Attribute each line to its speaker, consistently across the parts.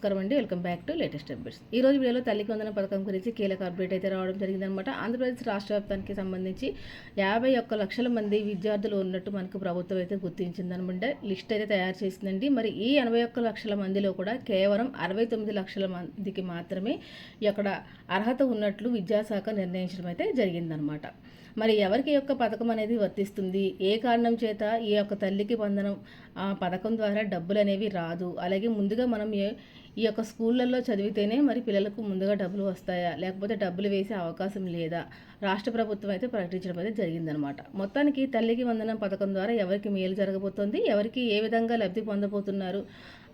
Speaker 1: నమస్కారం అండి. Welcome back to latest updates. ఈ రోజు వీడియోలో తల్లికి వందన పథకం గురించి కీలక అప్డేట్ అయితే రావడం జరిగిందనమాట ఆంధ్రప్రదేశ్ రాష్ట్ర వ్యాప్తానికి సంబంధించి యాభై ఒక్క లక్షల మంది విద్యార్థులు ఉన్నట్టు మనకు ప్రభుత్వం అయితే గుర్తించిందనమాట లిస్ట్ అయితే తయారు చేసిందండి. మరి ఈ ఎనభై ఒక్క లక్షల మందిలో కూడా కేవలం అరవై తొమ్మిది లక్షల మందికి మాత్రమే ఇక్కడ అర్హత ఉన్నట్లు విద్యాశాఖ నిర్ణయించడం అయితే జరిగిందనమాట మరి ఎవరికి యొక్క పథకం అనేది వర్తిస్తుంది? ఏ కారణం చేత ఈ యొక్క తల్లికి వందనం ఆ పథకం ద్వారా డబ్బులు అనేవి రాదు? అలాగే ముందుగా మనం ఏ ఈ యొక్క స్కూళ్ళల్లో చదివితేనే మరి పిల్లలకు ముందుగా డబ్బులు వస్తాయా? లేకపోతే డబ్బులు వేసే అవకాశం లేదా? రాష్ట్ర ప్రభుత్వం అయితే ప్రకటించడం అయితే జరిగిందనమాట. మొత్తానికి తల్లికి వందనం పథకం ద్వారా ఎవరికి మేలు జరగబోతోంది? ఎవరికి ఏ విధంగా లబ్ధి పొందబోతున్నారు?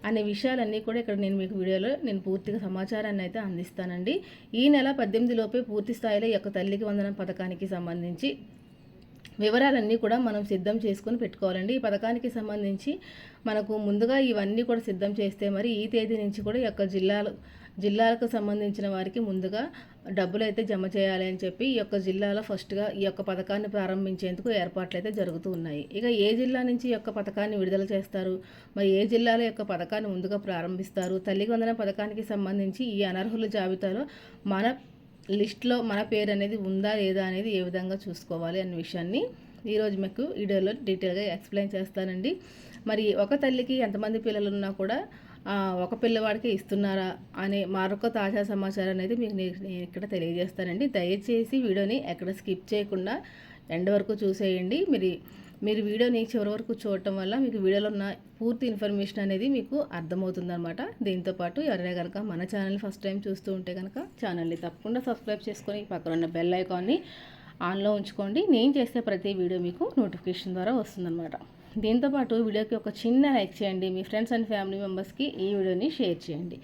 Speaker 1: అనే విషయాలన్నీ కూడా ఇక్కడ నేను మీకు వీడియోలో నేను పూర్తిగా సమాచారాన్ని అయితే అందిస్తానండి. ఈ నెల పద్దెనిమిది లోపే పూర్తి స్థాయిలో ఈ యొక్క తల్లికి వందనం పథకానికి సంబంధించి వివరాలన్నీ కూడా మనం సిద్ధం చేసుకొని పెట్టుకోవాలండి. ఈ పథకానికి సంబంధించి మనకు ముందుగా ఇవన్నీ కూడా సిద్ధం చేస్తే మరి ఈ తేదీ నుంచి కూడా ఈ యొక్క జిల్లాలు జిల్లాలకు సంబంధించిన వారికి ముందుగా డబ్బులు అయితే జమ చేయాలి అని చెప్పి ఈ యొక్క జిల్లాలో ఫస్ట్గా ఈ యొక్క పథకాన్ని ప్రారంభించేందుకు ఏర్పాట్లు అయితే జరుగుతూ ఉన్నాయి. ఇక ఏ జిల్లా నుంచి ఈ యొక్క పథకాన్ని విడుదల చేస్తారు? మరి ఏ జిల్లాల యొక్క పథకాన్ని ముందుగా ప్రారంభిస్తారు? తల్లి వందన పథకానికి సంబంధించి ఈ అనర్హుల జాబితాలో మన లిస్ట్లో మన పేరు అనేది ఉందా లేదా అనేది ఏ విధంగా చూసుకోవాలి అనే విషయాన్ని ఈరోజు మీకు వీడియోలో డీటెయిల్గా ఎక్స్ప్లెయిన్ చేస్తానండి. మరి ఒక తల్లికి ఎంతమంది పిల్లలు ఉన్నా కూడా ఒక పిల్లవాడికి ఇస్తున్నారా అనే మరొక తాజా సమాచారం అనేది మీకు నేను ఇక్కడ తెలియజేస్తానండి. దయచేసి వీడియోని ఎక్కడ స్కిప్ చేయకుండా ఎండ్ వరకు చూసేయండి. మీరు మీరు వీడియోని చివరి వరకు చూడటం వల్ల మీకు వీడియోలో ఉన్న పూర్తి ఇన్ఫర్మేషన్ అనేది మీకు అర్థమవుతుందన్నమాట. దీంతోపాటు ఎవరైనా కనుక మన ఛానల్ ఫస్ట్ టైం చూస్తూ ఉంటే కనుక ఛానల్ని తప్పకుండా సబ్స్క్రైబ్ చేసుకొని పక్కన ఉన్న బెల్ ఐకాన్ని ఆన్లో ఉంచుకోండి. నేను చేసే ప్రతి వీడియో మీకు నోటిఫికేషన్ ద్వారా వస్తుందన్నమాట. దీంతోపాటు వీడియోకి ఒక చిన్న లైక్ చేయండి. మీ ఫ్రెండ్స్ అండ్ ఫ్యామిలీ మెంబర్స్కి ఈ వీడియోని షేర్ చేయండి.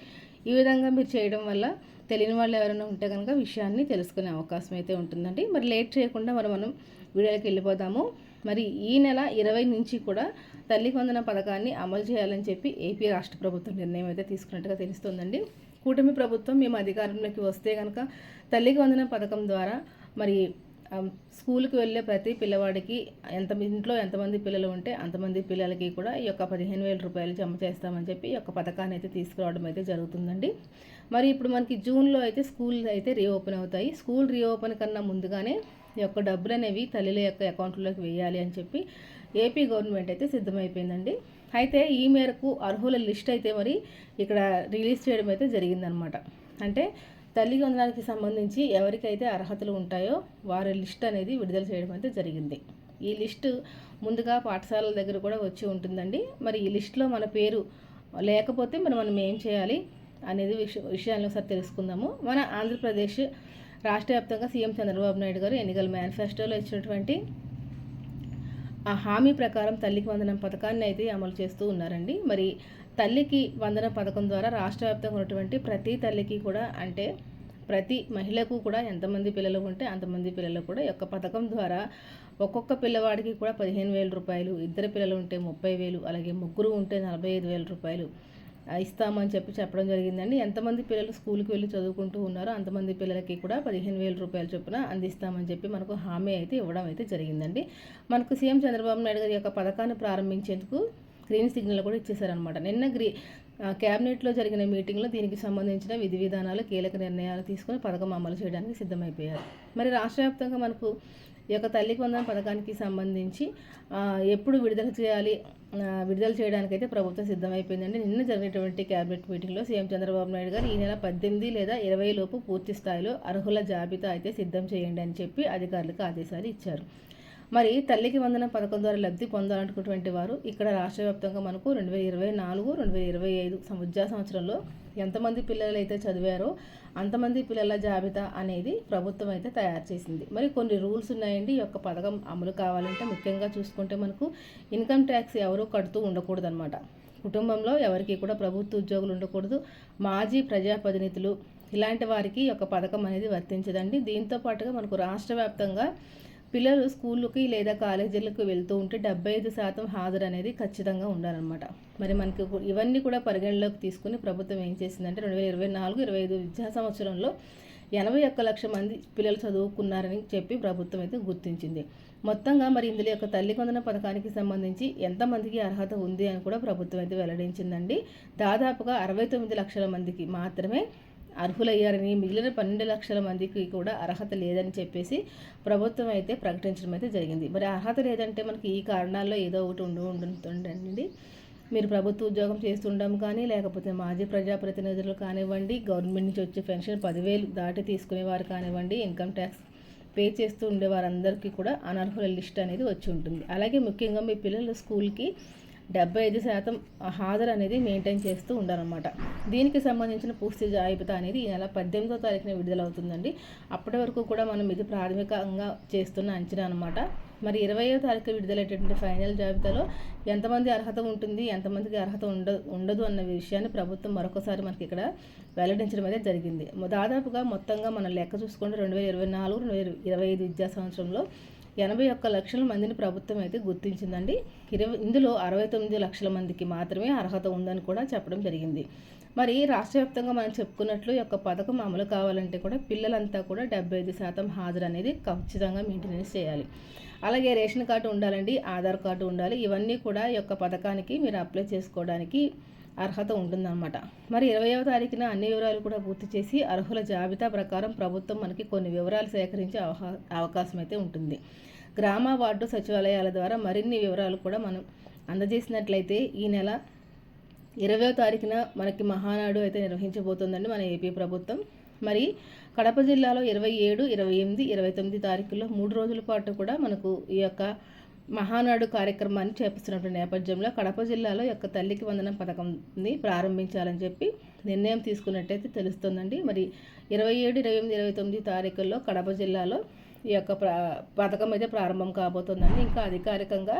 Speaker 1: ఈ విధంగా మీరు చేయడం వల్ల తెలియని వాళ్ళు ఎవరైనా ఉంటే కనుక విషయాన్ని తెలుసుకునే అవకాశం అయితే ఉంటుందండి. మరి లేట్ చేయకుండా మరి మనం వీడియోకి వెళ్ళిపోదాము. మరి ఈ నెల ఇరవై నుంచి కూడా తల్లి వందన పథకాన్ని అమలు చేయాలని చెప్పి ఏపీ రాష్ట్ర ప్రభుత్వం నిర్ణయం అయితే తీసుకున్నట్టుగా తెలుస్తుందండి. కూటమి ప్రభుత్వం మేము అధికారంలోకి వస్తే కనుక తల్లికి వందన పథకం ద్వారా మరి స్కూల్కి వెళ్ళే ప్రతి పిల్లవాడికి ఎంత ఇంట్లో ఎంతమంది పిల్లలు ఉంటే అంతమంది పిల్లలకి కూడా ఈ యొక్క పదిహేను వేల రూపాయలు జమ చేస్తామని చెప్పి ఈ యొక్క పథకాన్ని అయితే తీసుకురావడం అయితే జరుగుతుందండి. మరి ఇప్పుడు మనకి జూన్లో అయితే స్కూల్ అయితే రీఓపెన్ అవుతాయి. స్కూల్ రీఓపెన్ కన్నా ముందుగానే ఈ యొక్క డబ్బులు అనేవి తల్లిల యొక్క అకౌంట్లోకి వేయాలి అని చెప్పి ఏపీ గవర్నమెంట్ అయితే సిద్ధమైపోయిందండి. అయితే ఈ మేరకు అర్హుల లిస్ట్ అయితే మరి ఇక్కడ రిలీజ్ చేయడం అయితే జరిగిందనమాట. అంటే తల్లి వందనానికి సంబంధించి ఎవరికైతే అర్హతలు ఉంటాయో వారి లిస్ట్ అనేది విడుదల చేయడం అయితే జరిగింది. ఈ లిస్టు ముందుగా పాఠశాలల దగ్గర కూడా వచ్చి ఉంటుందండి. మరి ఈ లిస్టులో మన పేరు లేకపోతే మరి మనం ఏం చేయాలి అనేది విష విషయాలను ఒకసారి తెలుసుకుందాము. మన ఆంధ్రప్రదేశ్ రాష్ట్ర వ్యాప్తంగా సీఎం చంద్రబాబు నాయుడు గారు ఎన్నికల మేనిఫెస్టోలో ఇచ్చినటువంటి ఆ హామీ ప్రకారం తల్లికి వందనం పథకాన్ని అయితే అమలు చేస్తూ ఉన్నారండి. మరి తల్లికి వందన పథకం ద్వారా రాష్ట్ర వ్యాప్తంగా ఉన్నటువంటి ప్రతి తల్లికి కూడా అంటే ప్రతి మహిళకు కూడా ఎంతమంది పిల్లలు ఉంటే అంతమంది పిల్లలు కూడా యొక్క పథకం ద్వారా ఒక్కొక్క పిల్లవాడికి కూడా పదిహేను వేల రూపాయలు ఇద్దరు పిల్లలు ఉంటే ముప్పై వేలు అలాగే ముగ్గురు ఉంటే నలభై ఐదు వేల రూపాయలు ఇస్తామని చెప్పి చెప్పడం జరిగిందండి. ఎంతమంది పిల్లలు స్కూల్కి వెళ్ళి చదువుకుంటూ ఉన్నారో అంతమంది పిల్లలకి కూడా పదిహేను వేల రూపాయల చొప్పున అందిస్తామని చెప్పి మనకు హామీ అయితే ఇవ్వడం అయితే జరిగిందండి. మనకు సీఎం చంద్రబాబు నాయుడు గారి యొక్క పథకాన్ని ప్రారంభించేందుకు గ్రీన్ సిగ్నల్ కూడా ఇచ్చేశారనమాట నిన్న గ్రీ క్యాబినెట్లో జరిగిన మీటింగ్లో దీనికి సంబంధించిన విధి విధానాలు కీలక నిర్ణయాలు తీసుకొని పథకం అమలు చేయడానికి సిద్ధమైపోయారు. మరి రాష్ట్ర వ్యాప్తంగా మనకు ఈ యొక్క తల్లి వందన పథకానికి సంబంధించి ఎప్పుడు విడుదల చేయాలి విడుదల చేయడానికి అయితే ప్రభుత్వం సిద్ధమైపోయిందండి. నిన్న జరిగినటువంటి క్యాబినెట్ మీటింగ్లో సీఎం చంద్రబాబు నాయుడు గారు ఈ నెల పద్దెనిమిది లేదా ఇరవై లోపు పూర్తి స్థాయిలో అర్హుల జాబితా అయితే సిద్ధం చేయండి అని చెప్పి అధికారులకు ఆదేశాలు ఇచ్చారు. మరి తల్లికి వందన పథకం ద్వారా లబ్ధి పొందాలనుకున్నటువంటి వారు ఇక్కడ రాష్ట్ర వ్యాప్తంగా మనకు రెండు వేల ఇరవై నాలుగు రెండు వేల ఇరవై ఐదు విద్యా సంవత్సరంలో ఎంతమంది పిల్లలు అయితే చదివారో అంతమంది పిల్లల జాబితా అనేది ప్రభుత్వం అయితే తయారు చేసింది. మరి కొన్ని రూల్స్ ఉన్నాయండి ఈ యొక్క పథకం అమలు కావాలంటే ముఖ్యంగా చూసుకుంటే మనకు ఇన్కమ్ ట్యాక్స్ ఎవరూ కడుతూ ఉండకూడదు అనమాట కుటుంబంలో ఎవరికి కూడా ప్రభుత్వ ఉద్యోగులు ఉండకూడదు. మాజీ ప్రజాప్రతినిధులు ఇలాంటి వారికి యొక్క పథకం అనేది వర్తించదండి. దీంతో పాటుగా మనకు రాష్ట్ర వ్యాప్తంగా పిల్లలు స్కూళ్ళకి లేదా కాలేజీలకు వెళ్తూ ఉంటే డెబ్బై ఐదు శాతం హాజరు అనేది ఖచ్చితంగా ఉండాలన్నమాట. మరి మనకి ఇవన్నీ కూడా పరిగణలోకి తీసుకుని ప్రభుత్వం ఏం చేసిందంటే రెండు వేల ఇరవై నాలుగు ఇరవై ఐదు విద్యా సంవత్సరంలో ఎనభై ఒక్క లక్ష మంది పిల్లలు చదువుకున్నారని చెప్పి ప్రభుత్వం అయితే గుర్తించింది. మొత్తంగా మరి ఇందులో యొక్క తల్లి కొందన పథకానికి సంబంధించి ఎంతమందికి అర్హత ఉంది అని కూడా ప్రభుత్వం అయితే వెల్లడించిందండి. దాదాపుగా అరవై తొమ్మిది లక్షల మందికి మాత్రమే అర్హులయ్యారని మిగిలిన పన్నెండు లక్షల మందికి కూడా అర్హత లేదని చెప్పేసి ప్రభుత్వం అయితే ప్రకటించడం అయితే జరిగింది. మరి అర్హత లేదంటే మనకి ఈ కారణాల్లో ఏదో ఒకటి ఉండు ఉంటుందండి మీరు ప్రభుత్వ ఉద్యోగం చేస్తుండడం కానీ లేకపోతే మాజీ ప్రజాప్రతినిధులు కానివ్వండి గవర్నమెంట్ నుంచి వచ్చే పెన్షన్ పదివేలు దాటి తీసుకునేవారు కానివ్వండి ఇన్కమ్ ట్యాక్స్ పే చేస్తూ ఉండేవారందరికీ కూడా అనర్హుల లిస్ట్ అనేది వచ్చి ఉంటుంది. అలాగే ముఖ్యంగా మీ పిల్లల స్కూల్కి డెబ్బై ఐదు శాతం హాజరు అనేది మెయింటైన్ చేస్తూ ఉండాలన్నమాట. దీనికి సంబంధించిన పూర్తి జాబితా అనేది ఈ నెల పద్దెనిమిదో తారీఖున విడుదలవుతుందండి. అప్పటి వరకు కూడా మనం ఇది ప్రాథమికంగా చేస్తున్న అంచనా అనమాట మరి ఇరవయో తారీఖు విడుదలైనటువంటి ఫైనల్ జాబితాలో ఎంతమంది అర్హత ఉంటుంది ఎంతమందికి అర్హత ఉండ ఉండదు అన్న విషయాన్ని ప్రభుత్వం మరొకసారి మనకి ఇక్కడ వెల్లడించడం అనేది జరిగింది. దాదాపుగా మొత్తంగా మనం లెక్క చూసుకుంటే రెండు వేల ఇరవై నాలుగు రెండు వేల ఇరవై ఐదు విద్యా సంవత్సరంలో ఎనభై ఒక్క లక్షల మందిని ప్రభుత్వం అయితే గుర్తించిందండి. ఇరవై ఇందులో అరవై తొమ్మిది లక్షల మందికి మాత్రమే అర్హత ఉందని కూడా చెప్పడం జరిగింది. మరి రాష్ట్ర వ్యాప్తంగా మనం చెప్పుకున్నట్లు యొక్క పథకం అమలు కావాలంటే కూడా పిల్లలంతా కూడా డెబ్బై ఐదు శాతం హాజరు అనేది ఖచ్చితంగా మెయింటెనెన్స్ చేయాలి. అలాగే రేషన్ కార్డు ఉండాలండి ఆధార్ కార్డు ఉండాలి ఇవన్నీ కూడా యొక్క పథకానికి మీరు అప్లై చేసుకోవడానికి అర్హత ఉంటుందన్నమాట. మరి ఇరవయవ తారీఖున అన్ని వివరాలు కూడా పూర్తి చేసి అర్హుల జాబితా ప్రకారం ప్రభుత్వం మనకి కొన్ని వివరాలు సేకరించే అవకాశం అయితే ఉంటుంది. గ్రామ వార్డు సచివాలయాల ద్వారా మరిన్ని వివరాలు కూడా మనం అందజేసినట్లయితే ఈ నెల ఇరవయో తారీఖున మనకి మహానాడు అయితే నిర్వహించబోతోందండి మన ఏపీ ప్రభుత్వం. మరి కడప జిల్లాలో ఇరవై ఏడు ఇరవై ఎనిమిది ఇరవై తొమ్మిది తారీఖుల్లో మూడు రోజుల పాటు కూడా మనకు ఈ యొక్క మహానాడు కార్యక్రమాన్ని చేపడుతున్నటువంటి నేపథ్యంలో కడప జిల్లాలో యొక్క తల్లికి వందనం పథకంని ప్రారంభించాలని చెప్పి నిర్ణయం తీసుకున్నట్టయితే తెలుస్తుందండి. మరి ఇరవై ఏడు ఇరవై ఎనిమిది ఇరవై తొమ్మిది తారీఖుల్లో కడప జిల్లాలో ఈ యొక్క పథకం అయితే ప్రారంభం కాబోతుందండి. ఇంకా అధికారికంగా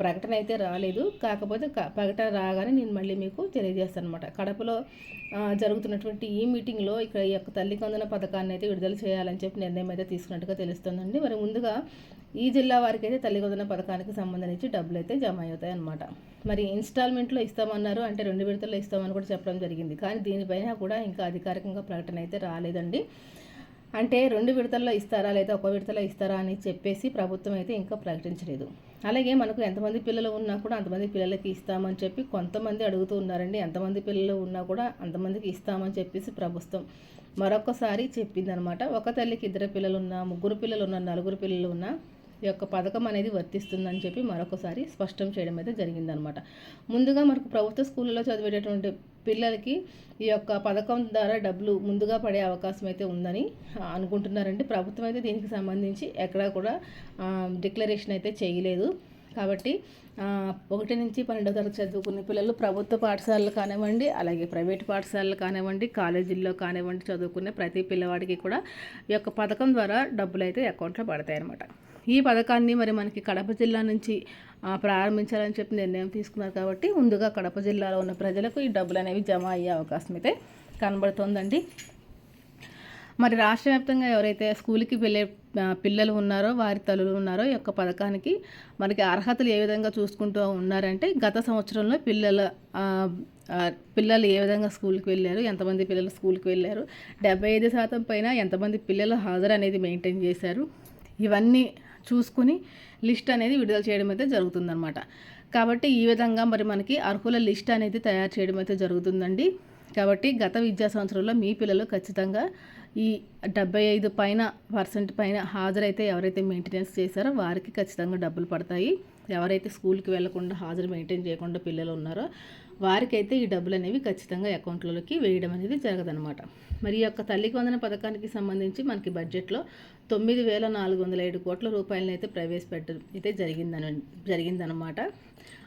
Speaker 1: ప్రకటన అయితే రాలేదు. కాకపోతే ప్రకటన రాగానే నేను మళ్ళీ మీకు తెలియజేస్తాను అనమాట కడపలో జరుగుతున్నటువంటి ఈ మీటింగ్లో ఇక్కడ ఈ యొక్క తల్లికందన పథకాన్ని అయితే విడుదల చేయాలని చెప్పి నిర్ణయం అయితే తీసుకున్నట్టుగా తెలుస్తుందండి. మరి ముందుగా ఈ జిల్లా వారికి అయితే తల్లి పథకానికి సంబంధించి డబ్బులు అయితే జమ అవుతాయి అనమాట మరి ఇన్స్టాల్మెంట్లో ఇస్తామన్నారు అంటే రెండు విడతల్లో ఇస్తామని కూడా చెప్పడం జరిగింది. కానీ దీనిపైన కూడా ఇంకా అధికారికంగా ప్రకటన అయితే రాలేదండి. అంటే రెండు విడతల్లో ఇస్తారా లేదా ఒక విడతలో ఇస్తారా అని చెప్పేసి ప్రభుత్వం అయితే ఇంకా ప్రకటించలేదు. అలాగే మనకు ఎంతమంది పిల్లలు ఉన్నా కూడా అంతమంది పిల్లలకి ఇస్తామని చెప్పి కొంతమంది అడుగుతూ ఉన్నారండి. ఎంతమంది పిల్లలు ఉన్నా కూడా అంతమందికి ఇస్తామని చెప్పేసి ప్రభుత్వం మరొకసారి చెప్పిందనమాట. ఒక తల్లికి ఇద్దరు పిల్లలు ఉన్నా ముగ్గురు పిల్లలు ఉన్నా నలుగురు పిల్లలు ఉన్నా ఈ యొక్క పథకం అనేది వర్తిస్తుందని చెప్పి మరొకసారి స్పష్టం చేయడం అయితే జరిగిందనమాట. ముందుగా మనకు ప్రభుత్వ స్కూళ్ళలో చదివేటటువంటి పిల్లలకి ఈ యొక్క పథకం ద్వారా డబ్బులు ముందుగా పడే అవకాశం అయితే ఉందని అనుకుంటున్నారండి. ప్రభుత్వం అయితే దీనికి సంబంధించి ఎక్కడా కూడా డిక్లరేషన్ అయితే చేయలేదు. కాబట్టి ఒకటి నుంచి పన్నెండో తరగతి చదువుకునే పిల్లలు ప్రభుత్వ పాఠశాలలు కానివ్వండి అలాగే ప్రైవేట్ పాఠశాలలు కానివ్వండి కాలేజీల్లో కానివ్వండి చదువుకునే ప్రతి పిల్లవాడికి కూడా ఈ యొక్క పథకం ద్వారా డబ్బులు అయితే అకౌంట్లో పడతాయి అన్నమాట ఈ పథకాన్ని మరి మనకి కడప జిల్లా నుంచి ప్రారంభించాలని చెప్పి నిర్ణయం తీసుకున్నారు కాబట్టి ముందుగా కడప జిల్లాలో ఉన్న ప్రజలకు ఈ డబ్బులు అనేవి జమ అయ్యే అవకాశం అయితే కనబడుతోందండి. మరి రాష్ట్ర వ్యాప్తంగా ఎవరైతే స్కూల్కి వెళ్ళే పిల్లలు ఉన్నారో వారి తల్లులు ఉన్నారో ఈ యొక్క పథకానికి మనకి అర్హతలు ఏ విధంగా చూసుకుంటూ ఉన్నారంటే గత సంవత్సరంలో పిల్లల పిల్లలు ఏ విధంగా స్కూల్కి వెళ్ళారు ఎంతమంది పిల్లలు స్కూల్కి వెళ్ళారు డెబ్బై ఐదు శాతం పైన ఎంతమంది పిల్లలు హాజరు అనేది మెయింటైన్ చేశారు. ఇవన్నీ చూసుకుని లిస్ట్ అనేది విడుదల చేయడం అయితే జరుగుతుందన్నమాట. కాబట్టి ఈ విధంగా మరి మనకి అర్హుల లిస్ట్ అనేది తయారు చేయడం అయితే జరుగుతుందండి. కాబట్టి గత విద్యా సంవత్సరంలో మీ పిల్లలు ఖచ్చితంగా ఈ డెబ్బై ఐదు పైన పర్సెంట్ పైన హాజరైతే ఎవరైతే మెయింటెనెన్స్ చేశారో వారికి ఖచ్చితంగా డబ్బులు పడతాయి. ఎవరైతే స్కూల్కి వెళ్ళకుండా హాజరు మెయింటైన్ చేయకుండా పిల్లలు ఉన్నారో వారికైతే ఈ డబ్బులు అనేవి ఖచ్చితంగా అకౌంట్లలోకి వేయడం అనేది జరగదనమాట మరి ఈ యొక్క తల్లికి వందన పథకానికి సంబంధించి మనకి బడ్జెట్లో తొమ్మిది వేల నాలుగు వందల ఏడు కోట్ల రూపాయలను అయితే ప్రవేశపెట్టడం అయితే జరిగిందని జరిగిందనమాట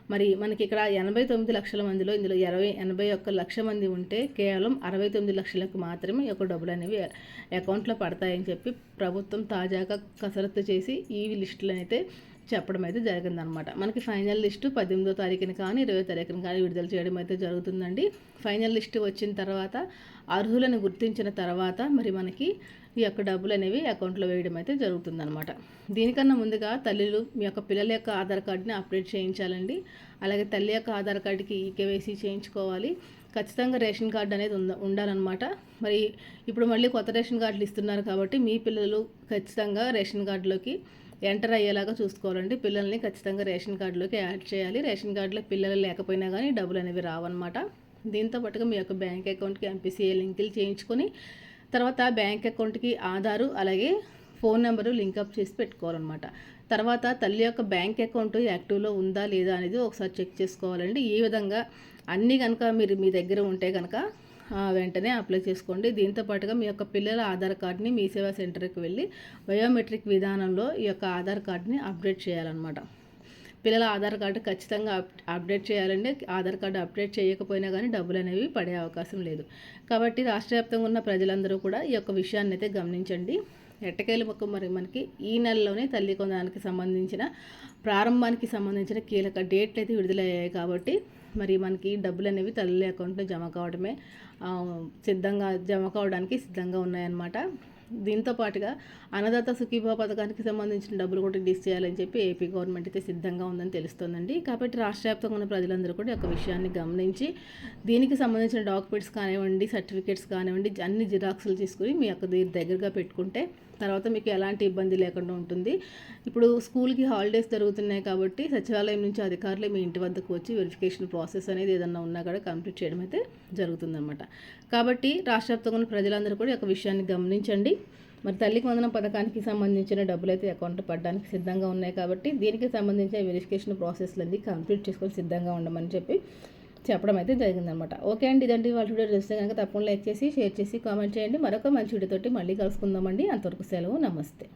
Speaker 1: మరి మనకి ఇక్కడ ఎనభై తొమ్మిది లక్షల మందిలో ఇందులో ఇరవై ఎనభై ఒక్క లక్ష మంది ఉంటే కేవలం అరవై తొమ్మిది లక్షలకు మాత్రమే యొక్క డబ్బులు అనేవి అకౌంట్లో పడతాయని చెప్పి ప్రభుత్వం తాజాగా కసరత్తు చేసి ఈ లిస్టులను అయితే చెప్పడం అయితే జరిగిందనమాట. మనకి ఫైనల్ లిస్టు పద్దెనిమిదో తారీఖున కానీ ఇరవై తారీఖున కానీ విడుదల చేయడం అయితే జరుగుతుందండి. ఫైనల్ లిస్టు వచ్చిన తర్వాత అర్హులను గుర్తించిన తర్వాత మరి మనకి ఈ యొక్క డబ్బులు అనేవి అకౌంట్లో వేయడం అయితే జరుగుతుందనమాట. దీనికన్నా ముందుగా తల్లిలు మీ యొక్క పిల్లల యొక్క ఆధార్ కార్డుని అప్డేట్ చేయించాలండి. అలాగే తల్లి యొక్క ఆధార్ కార్డుకి కేవైసీ చేయించుకోవాలి. ఖచ్చితంగా రేషన్ కార్డు అనేది ఉంద ఉండాలన్నమాట మరి ఇప్పుడు మళ్ళీ కొత్త రేషన్ కార్డులు ఇస్తున్నారు కాబట్టి మీ పిల్లలు ఖచ్చితంగా రేషన్ కార్డులోకి ఎంటర్ అయ్యేలాగా చూసుకోవాలండి. పిల్లల్ని ఖచ్చితంగా రేషన్ కార్డులోకి యాడ్ చేయాలి. రేషన్ కార్డులో పిల్లలు లేకపోయినా కానీ డబ్బులు అనేవి రావన్నమాట. దీంతో పాటుగా మీ యొక్క బ్యాంక్ అకౌంట్కి ఎంపీసీఏ లింకులు చేయించుకొని తర్వాత బ్యాంక్ అకౌంట్కి ఆధారు అలాగే ఫోన్ నెంబరు లింకప్ చేసి పెట్టుకోవాలన్నమాట. తర్వాత తల్లి యొక్క బ్యాంక్ అకౌంట్ యాక్టివ్లో ఉందా లేదా అనేది ఒకసారి చెక్ చేసుకోవాలండి. ఈ విధంగా అన్నీ కనుక మీరు మీ దగ్గర ఉంటే కనుక వెంటనే అప్లై చేసుకోండి. దీంతో పాటుగా మీ యొక్క పిల్లల ఆధార్ కార్డ్ని మీ సేవా సెంటర్కి వెళ్ళి బయోమెట్రిక్ విధానంలో ఈ యొక్క ఆధార్ కార్డ్ని అప్డేట్ చేయాలన్నమాట. పిల్లల ఆధార్ కార్డు ఖచ్చితంగా అప్డేట్ చేయాలండి. ఆధార్ కార్డు అప్డేట్ చేయకపోయినా కానీ డబ్బులు అనేవి పడే అవకాశం లేదు. కాబట్టి రాష్ట్ర వ్యాప్తంగా ఉన్న ప్రజలందరూ కూడా ఈ యొక్క విషయాన్ని అయితే గమనించండి. ఎట్టకేలు మొక్క మరి మనకి ఈ నెలలోనే తల్లి కొందానికి సంబంధించిన ప్రారంభానికి సంబంధించిన కీలక డేట్లు అయితే విడుదలయ్యాయి కాబట్టి మరి మనకి డబ్బులు అనేవి తల్లి అకౌంట్లో జమ కావడమే సిద్ధంగా జమ కావడానికి సిద్ధంగా ఉన్నాయన్నమాట. దీంతో పాటుగా అన్నదాత సుఖీభా పథకానికి సంబంధించిన డబ్బులు కూడా రిలీజ్ చేయాలని చెప్పి ఏపీ గవర్నమెంట్ అయితే సిద్ధంగా ఉందని తెలుస్తోందండి. కాబట్టి రాష్ట్ర వ్యాప్తంగా ఉన్న ప్రజలందరూ కూడా ఒక విషయాన్ని గమనించి దీనికి సంబంధించిన డాక్యుమెంట్స్ కానివ్వండి సర్టిఫికేట్స్ కానివ్వండి అన్ని జిరాక్స్లు తీసుకుని మీ యొక్క దగ్గరగా పెట్టుకుంటే తర్వాత మీకు ఎలాంటి ఇబ్బంది లేకుండా ఉంటుంది. ఇప్పుడు స్కూల్కి హాలిడేస్ జరుగుతున్నాయి కాబట్టి సచివాలయం నుంచి అధికారులు మీ ఇంటి వద్దకు వచ్చి వెరిఫికేషన్ ప్రాసెస్ అనేది ఏదన్నా ఉన్నా కూడా కంప్లీట్ చేయడం అయితే జరుగుతుందన్నమాట. కాబట్టి రాష్ట్ర వ్యాప్తంగా ప్రజలందరూ కూడా ఒక విషయాన్ని గమనించండి. మరి తల్లికి వందనం పథకానికి సంబంధించిన డబ్బులు అయితే అకౌంట్ పడడానికి సిద్ధంగా ఉన్నాయి కాబట్టి దీనికి సంబంధించిన వెరిఫికేషన్ ప్రాసెస్లన్నీ కంప్లీట్ చేసుకొని సిద్ధంగా ఉండమని చెప్పి చెప్పడం అయితే జరిగిందనమాట. ఓకే అండి ఇదండి వాళ్ళ వీడియో. చూస్తే కనుక తప్పకుండా లైక్ చేసి షేర్ చేసి కామెంట్ చేయండి. మరొక మంచి వీడియోతోటి మళ్ళీ కలుసుకుందామండి. అంతవరకు సెలవు నమస్తే.